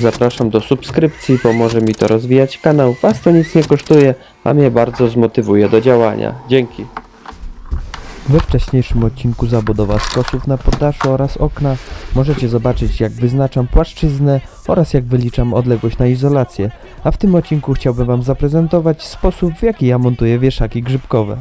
Zapraszam do subskrypcji, pomoże mi to rozwijać kanał. Was to nic nie kosztuje, a mnie bardzo zmotywuje do działania. Dzięki. We wcześniejszym odcinku zabudowa skosów na poddaszu oraz okna możecie zobaczyć jak wyznaczam płaszczyznę oraz jak wyliczam odległość na izolację, a w tym odcinku chciałbym Wam zaprezentować sposób w jaki ja montuję wieszaki grzybkowe.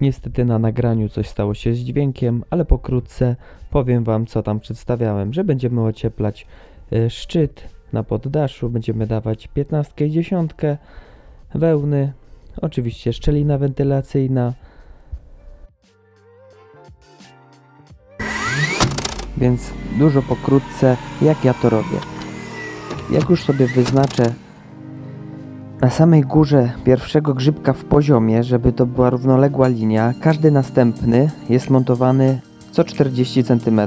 Niestety na nagraniu coś stało się z dźwiękiem, ale pokrótce powiem Wam co tam przedstawiałem, że będziemy ocieplać y, szczyt na poddaszu, będziemy dawać 15 i 10 wełny, oczywiście szczelina wentylacyjna. Więc dużo pokrótce, jak ja to robię. Jak już sobie wyznaczę na samej górze pierwszego grzybka w poziomie, żeby to była równoległa linia, każdy następny jest montowany co 40 cm.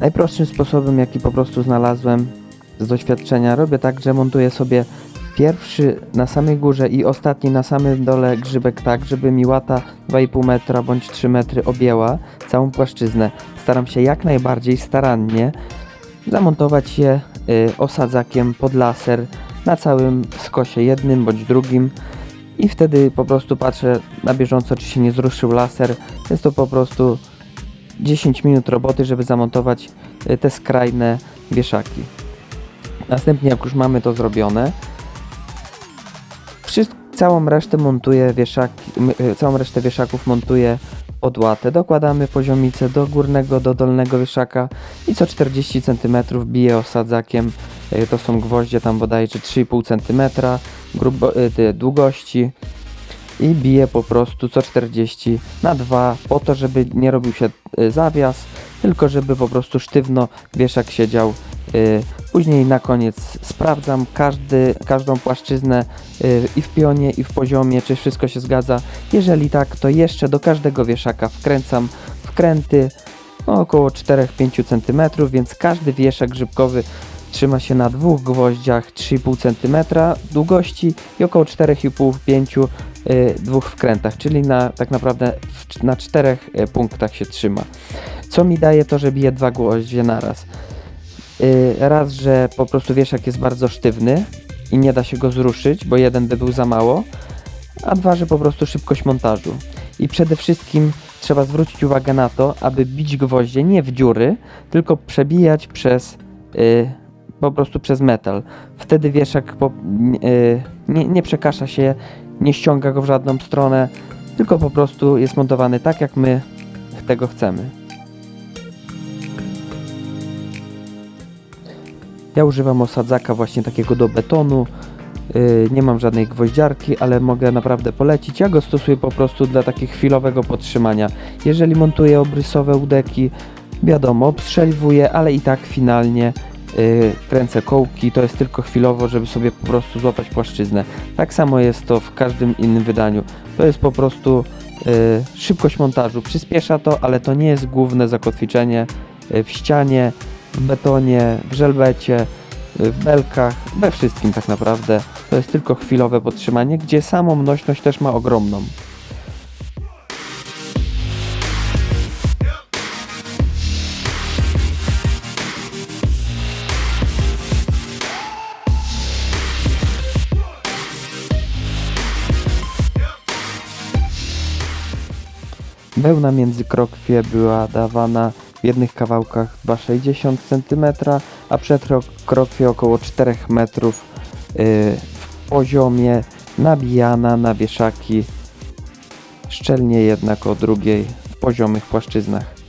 Najprostszym sposobem, jaki po prostu znalazłem z doświadczenia, robię tak, że montuję sobie pierwszy na samej górze i ostatni na samym dole grzybek tak, żeby mi łata 2,5 metra bądź 3 metry objęła całą płaszczyznę. Staram się jak najbardziej starannie zamontować je y, osadzakiem pod laser na całym skosie jednym bądź drugim i wtedy po prostu patrzę na bieżąco czy się nie zruszył laser. Jest to po prostu 10 minut roboty, żeby zamontować y, te skrajne wieszaki. Następnie jak już mamy to zrobione, wszyst- całą resztę montuję wieszaki, y, całą resztę wieszaków montuję pod łatę. Dokładamy poziomicę do górnego, do dolnego wieszaka i co 40 cm biję osadzakiem. Y, To są gwoździe tam bodajże 3,5 cm grubo, ty, długości i biję po prostu co 40 na 2 po to, żeby nie robił się y, zawias, tylko żeby po prostu sztywno wieszak siedział. Później na koniec sprawdzam każdy, każdą płaszczyznę y, i w pionie, i w poziomie, czy wszystko się zgadza. Jeżeli tak, to jeszcze do każdego wieszaka wkręcam wkręty no, około 4-5 cm, więc każdy wieszak grzybkowy trzyma się na dwóch gwoździach 3,5 cm długości i około 4,5-5 y, dwóch wkrętach, czyli na, tak naprawdę na czterech y, punktach się trzyma. Co mi daje to, że bije dwa gwoździe naraz. Y, raz, że po prostu wieszak jest bardzo sztywny i nie da się go zruszyć, bo jeden by był za mało, a dwa, że po prostu szybkość montażu. I przede wszystkim trzeba zwrócić uwagę na to, aby bić gwoździe nie w dziury, tylko przebijać przez y, po prostu przez metal. Wtedy wieszak po, y, nie, nie przekasza się, nie ściąga go w żadną stronę, tylko po prostu jest montowany tak, jak my tego chcemy. Ja używam osadzaka właśnie takiego do betonu. Yy, nie mam żadnej gwoździarki, ale mogę naprawdę polecić. Ja go stosuję po prostu dla takiego chwilowego podtrzymania. Jeżeli montuję obrysowe udeki, wiadomo, obstrzeliwuję, ale i tak finalnie yy, kręcę kołki. To jest tylko chwilowo, żeby sobie po prostu złapać płaszczyznę. Tak samo jest to w każdym innym wydaniu. To jest po prostu yy, szybkość montażu. Przyspiesza to, ale to nie jest główne zakotwiczenie w ścianie, w betonie, w żelbecie, w belkach, we wszystkim tak naprawdę. To jest tylko chwilowe podtrzymanie, gdzie samą nośność też ma ogromną. Wełna między krokwie była dawana w jednych kawałkach 2,60 cm, a krokwie około 4 metrów yy, w poziomie, nabijana na wieszaki, szczelnie jednak o drugiej w poziomych płaszczyznach.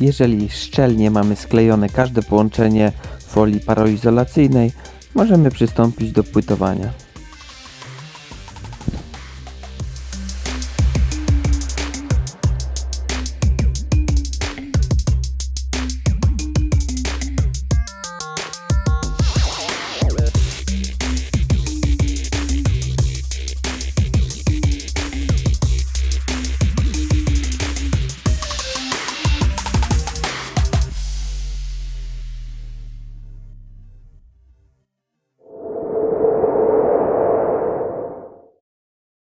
Jeżeli szczelnie mamy sklejone każde połączenie folii paroizolacyjnej, możemy przystąpić do płytowania.